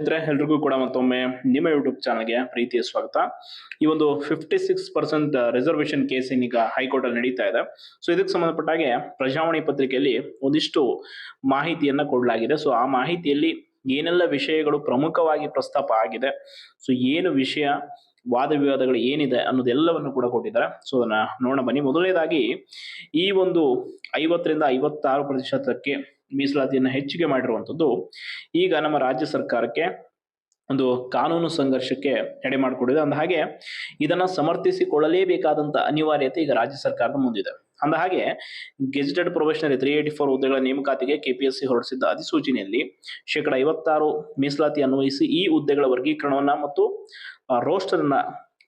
ಸ್ನೇಹಿತರೆ ಎಲ್ರಿಗೂ ಕೂಡ ಮತ್ತೊಮ್ಮೆ ನಿಮ್ಮ ಯೂಟ್ಯೂಬ್ ಚಾನಲ್ಗೆ ಪ್ರೀತಿಯ ಸ್ವಾಗತ. ಈ ಒಂದು fifty six percent reservation case ಏನೀಗ ಹೈಕೋರ್ಟ್ ಅಲ್ಲಿ ನಡೀತಾ ಇದೆ. ಸೊ ಇದಕ್ಕೆ ಸಂಬಂಧಪಟ್ಟ ಹಾಗೆ ಪ್ರಜಾವಾಣಿ ಪತ್ರಿಕೆಯಲ್ಲಿ ಒಂದಿಷ್ಟು ಮಾಹಿತಿಯನ್ನ ಕೊಡಲಾಗಿದೆ. ಸೊ ಆ ಮಾಹಿತಿಯಲ್ಲಿ ಏನೆಲ್ಲ ವಿಷಯಗಳು ಪ್ರಮುಖವಾಗಿ ಪ್ರಸ್ತಾಪ ಆಗಿದೆ. ಸೊ ಏನು ವಿಷಯ, ವಾದ ವಿವಾದಗಳು ಏನಿದೆ ಅನ್ನೋದೆಲ್ಲವನ್ನು ಕೂಡ ಕೊಟ್ಟಿದ್ದಾರೆ. ಸೊ ಅದನ್ನ ನೋಡೋಣ ಬನ್ನಿ. ಮೊದಲನೇದಾಗಿ ಈ ಒಂದು ಐವತ್ತರಿಂದ ಐವತ್ತಾರು ಪ್ರತಿಶತಕ್ಕೆ ಮೀಸಲಾತಿಯನ್ನು ಹೆಚ್ಚಿಗೆ ಮಾಡಿರುವಂಥದ್ದು, ಈಗ ನಮ್ಮ ರಾಜ್ಯ ಸರ್ಕಾರಕ್ಕೆ ಒಂದು ಕಾನೂನು ಸಂಘರ್ಷಕ್ಕೆ ಎಡೆ ಮಾಡಿಕೊಡಿದೆ. ಅಂದ ಹಾಗೆ ಇದನ್ನ ಸಮರ್ಥಿಸಿಕೊಳ್ಳಲೇಬೇಕಾದಂತ ಅನಿವಾರ್ಯತೆ ಈಗ ರಾಜ್ಯ ಸರ್ಕಾರದ ಮುಂದಿದೆ. ಅಂದ ಹಾಗೆ gazetted probationary three eighty four ಹುದ್ದೆಗಳ ನೇಮಕಾತಿಗೆ ಕೆಪಿಎಸ್ಸಿ ಹೊರಡಿಸಿದ್ದ ಅಧಿಸೂಚನೆಯಲ್ಲಿ ಶೇಕಡ ಐವತ್ತಾರು ಮೀಸಲಾತಿ ಅನ್ವಯಿಸಿ ಈ ಹುದ್ದೆಗಳ ವರ್ಗೀಕರಣವನ್ನ ಮತ್ತು ರೋಸ್ಟರ್ ಅನ್ನ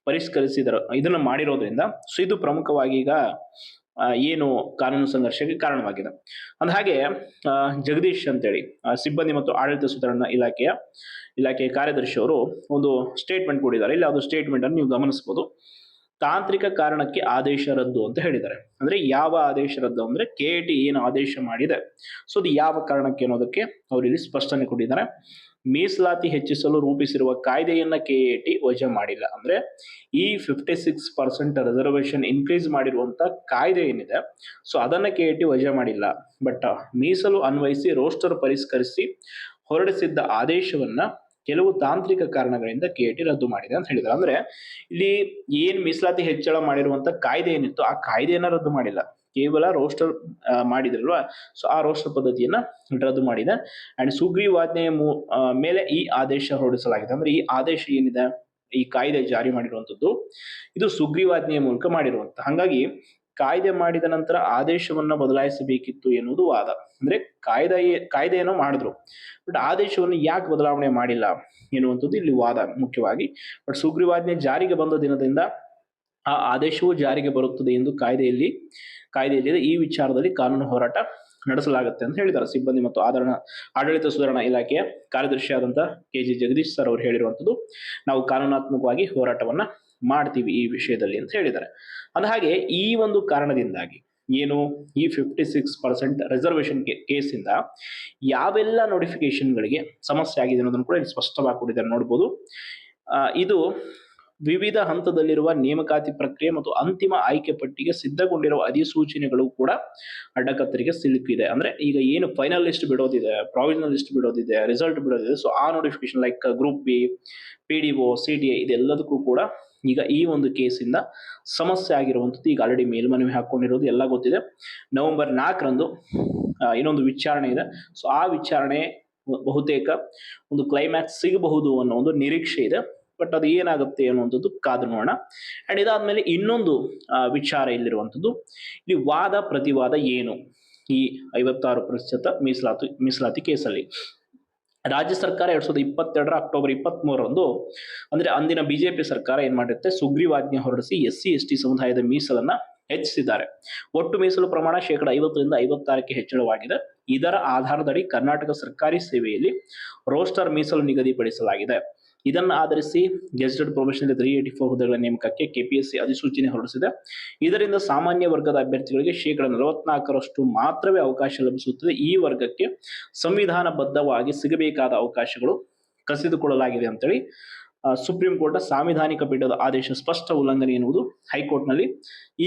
ಪರಿಷ್ಕರಿಸಿದರು, ಇದನ್ನು ಮಾಡಿರೋದ್ರಿಂದ, ಸೊ ಇದು ಪ್ರಮುಖವಾಗಿ ಈಗ ಏನು ಕಾನೂನು ಸಂಘರ್ಷಕ್ಕೆ ಕಾರಣವಾಗಿದೆ. ಅಂದ ಹಾಗೆ ಜಗದೀಶ್ ಅಂತೇಳಿ ಸಿಬ್ಬಂದಿ ಮತ್ತು ಆಡಳಿತ ಸುಧಾರಣಾ ಇಲಾಖೆಯ ಇಲಾಖೆಯ ಕಾರ್ಯದರ್ಶಿ ಅವರು ಒಂದು ಸ್ಟೇಟ್ಮೆಂಟ್ ಕೊಟ್ಟಿದ್ದಾರೆ. ಇಲ್ಲಿ ಅದು ಸ್ಟೇಟ್ಮೆಂಟ್ ಅನ್ನು ನೀವು ಗಮನಿಸಬಹುದು. ತಾಂತ್ರಿಕ ಕಾರಣಕ್ಕೆ ಆದೇಶ ರದ್ದು ಅಂತ ಹೇಳಿದ್ದಾರೆ. ಅಂದ್ರೆ ಯಾವ ಆದೇಶ ರದ್ದು ಅಂದ್ರೆ ಕೆ ಟಿ ಏನು ಆದೇಶ ಮಾಡಿದೆ. ಸೊ ಅದು ಯಾವ ಕಾರಣಕ್ಕೆ ಅನ್ನೋದಕ್ಕೆ ಅವರು ಇಲ್ಲಿ ಸ್ಪಷ್ಟನೆ ಕೊಟ್ಟಿದ್ದಾರೆ. ಮೀಸಲಾತಿ ಹೆಚ್ಚಿಸಲು ರೂಪಿಸಿರುವ ಕಾಯ್ದೆಯನ್ನ ಕೆ ಎ ಟಿ ವಜಾ ಮಾಡಿಲ್ಲ. ಅಂದ್ರೆ ಈ fifty six percent reservation increase ಮಾಡಿರುವಂತ ಕಾಯ್ದೆ ಏನಿದೆ ಸೊ ಅದನ್ನ ಕೆ ಎ ಟಿ ವಜಾ ಮಾಡಿಲ್ಲ. ಬಟ್ ಮೀಸಲು ಅನ್ವಯಿಸಿ ರೋಸ್ಟರ್ ಪರಿಷ್ಕರಿಸಿ ಹೊರಡಿಸಿದ್ದ ಆದೇಶವನ್ನ ಕೆಲವು ತಾಂತ್ರಿಕ ಕಾರಣಗಳಿಂದ ಕೆ ಟಿ ರದ್ದು ಮಾಡಿದೆ ಅಂತ ಹೇಳಿದ್ರು ಅಂದ್ರೆ ಇಲ್ಲಿ ಏನ್ ಮೀಸಲಾತಿ ಹೆಚ್ಚಳ ಮಾಡಿರುವಂತ ಕಾಯ್ದೆ ಏನಿತ್ತು ಆ ಕಾಯ್ದೆಯನ್ನ ರದ್ದು ಮಾಡಿಲ್ಲ. ಕೇವಲ ರೋಸ್ಟರ್ ಮಾಡಿದ್ರಲ್ವ? ಸೊ ಆ ರೋಸ್ಟರ್ ಪದ್ಧತಿಯನ್ನ ರದ್ದು ಮಾಡಿದೆ. ಅಂಡ್ ಸುಗ್ರೀವಾಜ್ಞೆಯ ಮೂ- ಮೇಲೆ ಈ ಆದೇಶ ಹೊರಡಿಸಲಾಗಿದೆ. ಅಂದ್ರೆ ಈ ಆದೇಶ ಏನಿದೆ? ಈ ಕಾಯ್ದೆ ಜಾರಿ ಮಾಡಿರುವಂಥದ್ದು, ಇದು ಸುಗ್ರೀವಾಜ್ಞೆಯ ಮೂಲಕ ಮಾಡಿರುವಂತ ಹಾಗಾಗಿ, ಕಾಯ್ದೆ ಮಾಡಿದ ನಂತರ ಆದೇಶವನ್ನ ಬದಲಾಯಿಸಬೇಕಿತ್ತು ಎನ್ನುವುದು ವಾದ. ಅಂದ್ರೆ ಕಾಯ್ದೆ, ಕಾಯ್ದೆಯನ್ನು ಮಾಡಿದ್ರು. ಬಟ್ ಆದೇಶವನ್ನು ಯಾಕೆ ಬದಲಾವಣೆ ಮಾಡಿಲ್ಲ ಎನ್ನುವಂಥದ್ದು ಇಲ್ಲಿ ವಾದ ಮುಖ್ಯವಾಗಿ. ಬಟ್ ಸುಗ್ರೀವಾಜ್ಞೆ ಜಾರಿಗೆ ಬಂದ ದಿನದಿಂದ ಆ ಆದೇಶವು ಜಾರಿಗೆ ಬರುತ್ತದೆ ಎಂದು ಕಾಯ್ದೆಯಲ್ಲಿ, ಕಾಯ್ದೆಯಲ್ಲಿದೆ. ಈ ವಿಚಾರದಲ್ಲಿ ಕಾನೂನು ಹೋರಾಟ ನಡೆಸಲಾಗುತ್ತೆ ಅಂತ ಹೇಳಿದ್ದಾರೆ. ಸಿಬ್ಬಂದಿ ಮತ್ತು ಆಧರಣ ಆಡಳಿತ ಸುಧಾರಣಾ ಇಲಾಖೆಯ ಕಾರ್ಯದರ್ಶಿಯಾದಂಥ ಕೆ ಜಿ ಜಗದೀಶ್ ಸರ್ ಅವರು ಹೇಳಿರುವಂಥದ್ದು, ನಾವು ಕಾನೂನಾತ್ಮಕವಾಗಿ ಹೋರಾಟವನ್ನ ಮಾಡ್ತೀವಿ ಈ ವಿಷಯದಲ್ಲಿ ಅಂತ ಹೇಳಿದ್ದಾರೆ. ಅಂದ ಹಾಗೆ ಈ ಒಂದು ಕಾರಣದಿಂದಾಗಿ ಏನು ಈ ಫಿಫ್ಟಿ ಸಿಕ್ಸ್ ಪರ್ಸೆಂಟ್ ರಿಸರ್ವೇಶನ್ ಕೇಸಿಂದ ಯಾವೆಲ್ಲ ನೋಟಿಫಿಕೇಶನ್ಗಳಿಗೆ ಸಮಸ್ಯೆ ಆಗಿದೆ ಅನ್ನೋದನ್ನು ಕೂಡ ಸ್ಪಷ್ಟವಾಗಿ ಕೊಟ್ಟಿದ್ದಾರೆ. ನೋಡ್ಬೋದು. ಇದು ವಿವಿಧ ಹಂತದಲ್ಲಿರುವ ನೇಮಕಾತಿ ಪ್ರಕ್ರಿಯೆ ಮತ್ತು ಅಂತಿಮ ಆಯ್ಕೆ ಪಟ್ಟಿಗೆ ಸಿದ್ಧಗೊಂಡಿರುವ ಅಧಿಸೂಚನೆಗಳು ಕೂಡ ಅಡ್ಡಕತ್ತರಿಗೆ ಸಿಲುಕಿದೆ. ಅಂದ್ರೆ ಈಗ ಏನು ಫೈನಲ್ ಲಿಸ್ಟ್ ಬಿಡೋದಿದೆ ಪ್ರಾವಿಷನಲ್ ಲಿಸ್ಟ್ ಬಿಡೋದಿದೆ ರಿಸಲ್ಟ್ ಬಿಡೋದಿದೆ. ಸೊ ಆ notification like group B P D O C D I ಇದೆಲ್ಲದಕ್ಕೂ ಕೂಡ ಈಗ ಈ ಒಂದು ಕೇಸಿಂದ ಸಮಸ್ಯೆ ಆಗಿರುವಂಥದ್ದು ಈಗ ಆಲ್ರೆಡಿ ಮೇಲ್ಮನವಿ ಹಾಕೊಂಡಿರೋದು ಎಲ್ಲ ಗೊತ್ತಿದೆ. ನವೆಂಬರ್ ನಾಲ್ಕರಂದು ಇನ್ನೊಂದು ವಿಚಾರಣೆ ಇದೆ. ಸೊ ಆ ವಿಚಾರಣೆ ಬಹುತೇಕ ಒಂದು ಕ್ಲೈಮ್ಯಾಕ್ಸ್ ಸಿಗಬಹುದು ಅನ್ನೋ ಒಂದು ನಿರೀಕ್ಷೆ ಇದೆ. ಬಟ್ ಅದು ಏನಾಗುತ್ತೆ ಅನ್ನುವಂಥದ್ದು ಕಾದು ನೋಡೋಣ. ಅಂಡ್ ಇದಾದ್ಮೇಲೆ ಇನ್ನೊಂದು ವಿಚಾರ ಇಲ್ಲಿರುವಂಥದ್ದು. ಇಲ್ಲಿ ವಾದ ಪ್ರತಿವಾದ ಏನು? ಈ ಐವತ್ತಾರು ಪ್ರತಿಶತ ಮೀಸಲಾತಿ ಮೀಸಲಾತಿ ಕೇಸಲ್ಲಿ. ರಾಜ್ಯ ಸರ್ಕಾರ ಎರಡ್ ಸಾವಿರದ ಇಪ್ಪತ್ತೆರಡರ ಅಕ್ಟೋಬರ್ ಇಪ್ಪತ್ಮೂರಂದು ಅಂದರೆ ಅಂದಿನ ಅಂದ್ರೆ ಅಂದಿನ ಬಿಜೆಪಿ ಸರ್ಕಾರ ಏನ್ ಮಾಡಿರುತ್ತೆ? ಸುಗ್ರೀವಾಜ್ಞೆ ಹೊರಡಿಸಿ ಎಸ್ ಸಿ ಎಸ್ ಟಿ ಸಮುದಾಯದ ಮೀಸಲನ್ನ ಹೆಚ್ಚಿಸಿದ್ದಾರೆ. ಒಟ್ಟು ಮೀಸಲು ಪ್ರಮಾಣ ಶೇಕಡ ಐವತ್ತರಿಂದ ಐವತ್ತಾರಕ್ಕೆ ಹೆಚ್ಚಳವಾಗಿದೆ. ಇದರ ಆಧಾರದಡಿ ಕರ್ನಾಟಕ ಸರ್ಕಾರಿ ಸೇವೆಯಲ್ಲಿ ರೋಸ್ಟರ್ ಮೀಸಲು ನಿಗದಿಪಡಿಸಲಾಗಿದೆ. ಇದನ್ನು ಆಧರಿಸಿ gazetted profession three eighty four ಹುದ್ದೆಗಳ ನೇಮಕಕ್ಕೆ ಕೆಪಿಎಸ್ಸಿ ಅಧಿಸೂಚನೆ ಹೊರಡಿಸಿದೆ. ಇದರಿಂದ ಸಾಮಾನ್ಯ ವರ್ಗದ ಅಭ್ಯರ್ಥಿಗಳಿಗೆ ಶೇಕಡ ನಲವತ್ನಾಲ್ಕರಷ್ಟು ಮಾತ್ರವೇ ಅವಕಾಶ ಲಭಿಸುತ್ತದೆ. ಈ ವರ್ಗಕ್ಕೆ ಸಂವಿಧಾನಬದ್ಧವಾಗಿ ಸಿಗಬೇಕಾದ ಅವಕಾಶಗಳು ಕಸಿದುಕೊಳ್ಳಲಾಗಿದೆ ಅಂತೇಳಿ ಸುಪ್ರೀಂ ಕೋರ್ಟ್ ಸಾಂವಿಧಾನಿಕ ಪೀಠದ ಆದೇಶ ಸ್ಪಷ್ಟ ಉಲ್ಲಂಘನೆ ಎನ್ನುವುದು ಹೈಕೋರ್ಟ್ನಲ್ಲಿ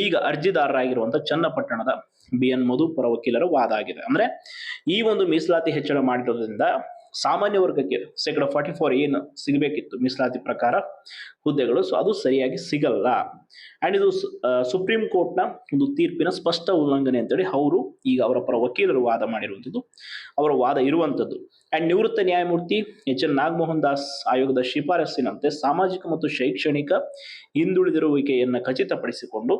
ಈಗ ಅರ್ಜಿದಾರರಾಗಿರುವಂತಹ ಚನ್ನಪಟ್ಟಣದ ಬಿ ಎನ್ ಮಧು ಪರ ವಕೀಲರ ವಾದ ಆಗಿದೆ. ಅಂದ್ರೆ ಈ ಒಂದು ಮೀಸಲಾತಿ ಹೆಚ್ಚಳ ಮಾಡಿರೋದ್ರಿಂದ ಸಾಮಾನ್ಯ ವರ್ಗಕ್ಕೆ ಶೇಕಡ ಫಾರ್ಟಿ ಫೋರ್ ಏನು ಸಿಗಬೇಕಿತ್ತು ಮೀಸಲಾತಿ ಪ್ರಕಾರ? ಹುದ್ದೆಗಳು. ಸೊ ಅದು ಸರಿಯಾಗಿ ಸಿಗಲ್ಲ. ಆ್ಯಂಡ್ ಇದು ಸುಪ್ರೀಂ ಕೋರ್ಟ್ನ ಒಂದು ತೀರ್ಪಿನ ಸ್ಪಷ್ಟ ಉಲ್ಲಂಘನೆ ಅಂತೇಳಿ ಅವರು ಈಗ ಅವರ ಪರ ವಕೀಲರು ವಾದ ಮಾಡಿರುವಂಥದ್ದು, ಅವರ ವಾದ ಇರುವಂಥದ್ದು. ಆ್ಯಂಡ್ ನಿವೃತ್ತ ನ್ಯಾಯಮೂರ್ತಿ ಎಚ್ ಎನ್ ನಾಗಮೋಹನ್ ದಾಸ್ ಆಯೋಗದ ಶಿಫಾರಸ್ಸಿನಂತೆ ಸಾಮಾಜಿಕ ಮತ್ತು ಶೈಕ್ಷಣಿಕ ಹಿಂದುಳಿದಿರುವಿಕೆಯನ್ನು ಖಚಿತಪಡಿಸಿಕೊಂಡು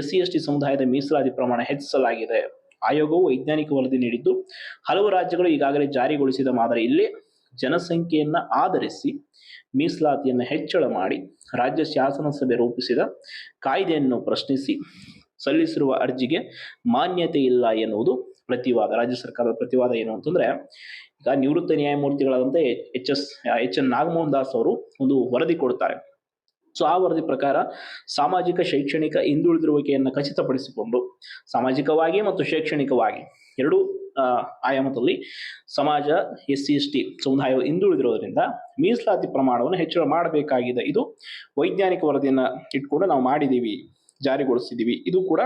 ಎಸ್ ಸಿ ಎಸ್ ಟಿ ಸಮುದಾಯದ ಮೀಸಲಾತಿ ಪ್ರಮಾಣ ಹೆಚ್ಚಿಸಲಾಗಿದೆ. ಆಯೋಗವು ವೈಜ್ಞಾನಿಕ ವರದಿ ನೀಡಿದ್ದು, ಹಲವು ರಾಜ್ಯಗಳು ಈಗಾಗಲೇ ಜಾರಿಗೊಳಿಸಿದ ಮಾದರಿಯಲ್ಲಿ ಜನಸಂಖ್ಯೆಯನ್ನ ಆಧರಿಸಿ ಮೀಸಲಾತಿಯನ್ನು ಹೆಚ್ಚಳ ಮಾಡಿ ರಾಜ್ಯ ಶಾಸನ ಸಭೆ ರೂಪಿಸಿದ ಕಾಯ್ದೆಯನ್ನು ಪ್ರಶ್ನಿಸಿ ಸಲ್ಲಿಸಿರುವ ಅರ್ಜಿಗೆ ಮಾನ್ಯತೆ ಇಲ್ಲ ಎನ್ನುವುದು ಪ್ರತಿವಾದ, ರಾಜ್ಯ ಸರ್ಕಾರದ ಪ್ರತಿವಾದ ಏನು ಅಂತಂದ್ರೆ, ಈಗ ನಿವೃತ್ತ ನ್ಯಾಯಮೂರ್ತಿಗಳಾದಂತೆ H S, H N Nagamohan Das ಅವರು ಒಂದು ವರದಿ ಕೊಡ್ತಾರೆ. ಸೊ ಆ ವರದಿ ಪ್ರಕಾರ ಸಾಮಾಜಿಕ, ಶೈಕ್ಷಣಿಕ ಹಿಂದುಳಿದಿರುವಿಕೆಯನ್ನು ಖಚಿತಪಡಿಸಿಕೊಂಡು ಸಾಮಾಜಿಕವಾಗಿ ಮತ್ತು ಶೈಕ್ಷಣಿಕವಾಗಿ ಎರಡೂ ಆಯಾಮದಲ್ಲಿ ಸಮಾಜ, ಎಸ್ ಸಿ, ಎಸ್ ಟಿ ಸಮುದಾಯವು ಹಿಂದುಳಿದಿರೋದ್ರಿಂದ ಮೀಸಲಾತಿ ಪ್ರಮಾಣವನ್ನು ಹೆಚ್ಚಳ ಮಾಡಬೇಕಾಗಿದೆ. ಇದು ವೈಜ್ಞಾನಿಕ ವರದಿಯನ್ನು ಇಟ್ಕೊಂಡು ನಾವು ಮಾಡಿದ್ದೀವಿ ಜಾರಿಗೊಳಿಸಿದ್ದೀವಿ ಇದು ಕೂಡ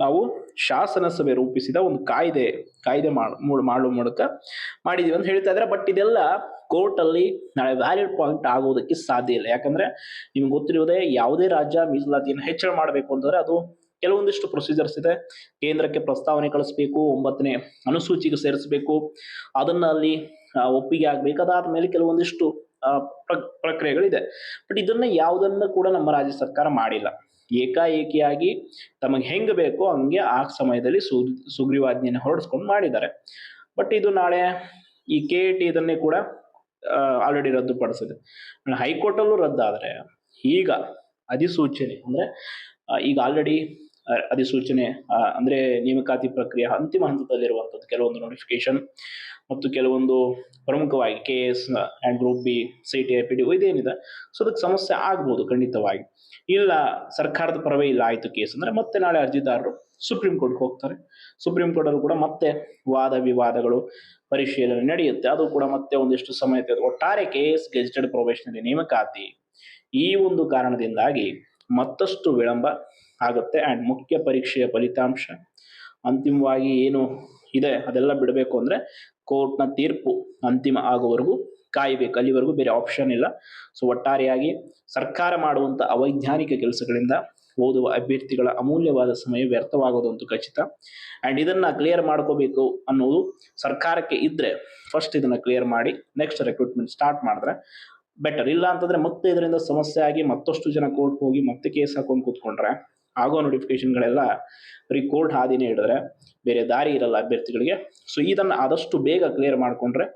ನಾವು ಶಾಸನ ಸಭೆ ರೂಪಿಸಿದ ಒಂದು ಕಾಯ್ದೆ ಕಾಯ್ದೆ ಮಾಡ್- ಮೂಡ್- ಮಾಡುವ ಮೂಲಕ ಮಾಡಿದ್ದೀವಿ ಅಂತ ಹೇಳ್ತಾ ಇದ್ದಾರೆ. ಬಟ್ ಇದೆಲ್ಲ ಕೋರ್ಟ್ ಅಲ್ಲಿ ನಾಳೆ ವ್ಯಾಲಿಡ್ ಪಾಯಿಂಟ್ ಆಗೋದಕ್ಕೆ ಸಾಧ್ಯ ಇಲ್ಲ. ಯಾಕಂದ್ರೆ ನಿಮ್ಗೆ ಗೊತ್ತಿರುವುದೇ ಯಾವುದೇ ರಾಜ್ಯ ಮೀಸಲಾತಿಯನ್ನು ಹೆಚ್ಚಳ ಮಾಡಬೇಕು ಅಂತಂದ್ರೆ ಅದು ಕೆಲವೊಂದಿಷ್ಟು ಪ್ರೊಸೀಜರ್ಸ್ ಇದೆ. ಕೇಂದ್ರಕ್ಕೆ ಪ್ರಸ್ತಾವನೆ ಕಳಿಸ್ಬೇಕು, ಒಂಬತ್ತನೇ ಅನುಸೂಚಿಗೆ ಸೇರಿಸಬೇಕು. ಅದನ್ನ ಅಲ್ಲಿ ಒಪ್ಪಿಗೆ ಆಗ್ಬೇಕು. ಅದಾದ ಮೇಲೆ ಕೆಲವೊಂದಿಷ್ಟು ಪ್ರಕ್ರಿಯೆಗಳಿದೆ. ಬಟ್ ಇದನ್ನ ಯಾವುದನ್ನ ಕೂಡ ನಮ್ಮ ರಾಜ್ಯ ಸರ್ಕಾರ ಮಾಡಿಲ್ಲ. ಏಕಾಏಕಿಯಾಗಿ ತಮಗೆ ಹೆಂಗ್ ಬೇಕೋ ಹಂಗೆ ಆ ಸಮಯದಲ್ಲಿ ಸುಗ್ರೀವಾಜ್ಞೆಯನ್ನು ಹೊರಡಿಸ್ಕೊಂಡು ಮಾಡಿದ್ದಾರೆ. ಬಟ್ ಇದು ನಾಳೆ ಈ ಕೆ ಎ ಇದನ್ನೇ ಕೂಡ ಆಲ್ರೆಡಿ ರದ್ದುಪಡಿಸಿದೆ ಹೈಕೋರ್ಟ್ ಅಲ್ಲೂ ರದ್ದಾದ್ರೆ ಈಗ ಅಧಿಸೂಚನೆ ಅಂದ್ರೆ ಈಗ ಆಲ್ರೆಡಿ ಅಧಿಸೂಚನೆ ಅಂದರೆ ನೇಮಕಾತಿ ಪ್ರಕ್ರಿಯೆ ಅಂತಿಮ ಹಂತದಲ್ಲಿರುವಂಥದ್ದು ಕೆಲವೊಂದು ನೋಟಿಫಿಕೇಶನ್ ಮತ್ತು ಕೆಲವೊಂದು ಪ್ರಮುಖವಾಗಿ K S and group B C T I P D ಇದೇನಿದೆ. So ಅದಕ್ಕೆ ಸಮಸ್ಯೆ ಆಗ್ಬೋದು ಖಂಡಿತವಾಗಿ. ಇಲ್ಲ, ಸರ್ಕಾರದ ಪರವೇ ಇಲ್ಲ ಆಯಿತು ಕೇಸ್ ಅಂದ್ರೆ ಮತ್ತೆ ನಾಳೆ ಅರ್ಜಿದಾರರು ಸುಪ್ರೀಂ ಕೋರ್ಟ್ಗೆ ಹೋಗ್ತಾರೆ. ಸುಪ್ರೀಂ ಕೋರ್ಟ್ ಅಲ್ಲೂ ಕೂಡ ಮತ್ತೆ ವಾದ ವಿವಾದಗಳು ಪರಿಶೀಲನೆ ನಡೆಯುತ್ತೆ. ಅದು ಕೂಡ ಮತ್ತೆ ಒಂದಿಷ್ಟು ಸಮಯ ತೆಗೆದು ಒಟ್ಟಾರೆ ಕೇಸ್ ಗೆಜೆಟೆಡ್ ಪ್ರೊಬೇಷನರಿ ನೇಮಕಾತಿ ಈ ಒಂದು ಕಾರಣದಿಂದಾಗಿ ಮತ್ತಷ್ಟು ವಿಳಂಬ ಆಗುತ್ತೆ. ಆ್ಯಂಡ್ ಮುಖ್ಯ ಪರೀಕ್ಷೆಯ ಫಲಿತಾಂಶ. ಅಂತಿಮವಾಗಿ ಏನು ಇದೆ? ಅದೆಲ್ಲ ಬಿಡಬೇಕು ಅಂದರೆ ಕೋರ್ಟ್ನ ತೀರ್ಪು ಅಂತಿಮ ಆಗುವವರೆಗೂ ಕಾಯಬೇಕು. ಅಲ್ಲಿವರೆಗೂ ಬೇರೆ ಆಪ್ಷನ್ ಇಲ್ಲ. ಸೊ ಒಟ್ಟಾರೆಯಾಗಿ ಸರ್ಕಾರ ಮಾಡುವಂಥ ಅವೈಜ್ಞಾನಿಕ ಕೆಲಸಗಳಿಂದ ಓದುವ ಅಭ್ಯರ್ಥಿಗಳ ಅಮೂಲ್ಯವಾದ ಸಮಯ ವ್ಯರ್ಥವಾಗೋದಂತೂ ಖಚಿತ. ಆ್ಯಂಡ್ ಇದನ್ನು ಕ್ಲಿಯರ್ ಮಾಡ್ಕೋಬೇಕು ಅನ್ನೋದು ಸರ್ಕಾರಕ್ಕೆ ಇದ್ದರೆ ಫಸ್ಟ್ ಇದನ್ನು ಕ್ಲಿಯರ್ ಮಾಡಿ ನೆಕ್ಸ್ಟ್ ರೆಕ್ರೂಟ್ಮೆಂಟ್ ಸ್ಟಾರ್ಟ್ ಮಾಡಿದ್ರೆ ಬೆಟರ್ ಇಲ್ಲ ಅಂತಂದರೆ ಮತ್ತೆ ಇದರಿಂದ ಸಮಸ್ಯೆ ಆಗಿ ಮತ್ತಷ್ಟು ಜನ ಕೋರ್ಟ್ಗೆ ಹೋಗಿ ಮತ್ತೆ ಕೇಸ್ ಹಾಕೊಂಡು ಕೂತ್ಕೊಂಡ್ರೆ ಆಗೋ ನೋಟಿಫಿಕೇಶನ್ಗಳೆಲ್ಲ ಬರೀ ಕೋರ್ಟ್ ಹಾದಿನೇ ಹಿಡಿದ್ರೆ ಬೇರೆ ದಾರಿ ಇರಲ್ಲ ಅಭ್ಯರ್ಥಿಗಳಿಗೆ. ಸೊ ಇದನ್ನು ಆದಷ್ಟು ಬೇಗ ಕ್ಲಿಯರ್ ಮಾಡಿಕೊಂಡ್ರೆ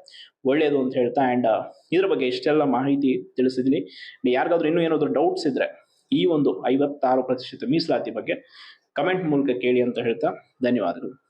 ಒಳ್ಳೆಯದು ಅಂತ ಹೇಳ್ತಾ ಆ್ಯಂಡ್ ಇದ್ರ ಬಗ್ಗೆ ಇಷ್ಟೆಲ್ಲ ಮಾಹಿತಿ ತಿಳಿಸಿದ್ದೀನಿ. ಯಾರಿಗಾದ್ರೂ ಇನ್ನೂ ಏನಾದರೂ ಡೌಟ್ಸ್ ಇದ್ದರೆ ಈ ಒಂದು ಐವತ್ತಾರು ಪ್ರತಿಶತ ಮೀಸಲಾತಿ ಬಗ್ಗೆ ಕಮೆಂಟ್ ಮೂಲಕ ಕೇಳಿ ಅಂತ ಹೇಳ್ತಾ ಧನ್ಯವಾದಗಳು.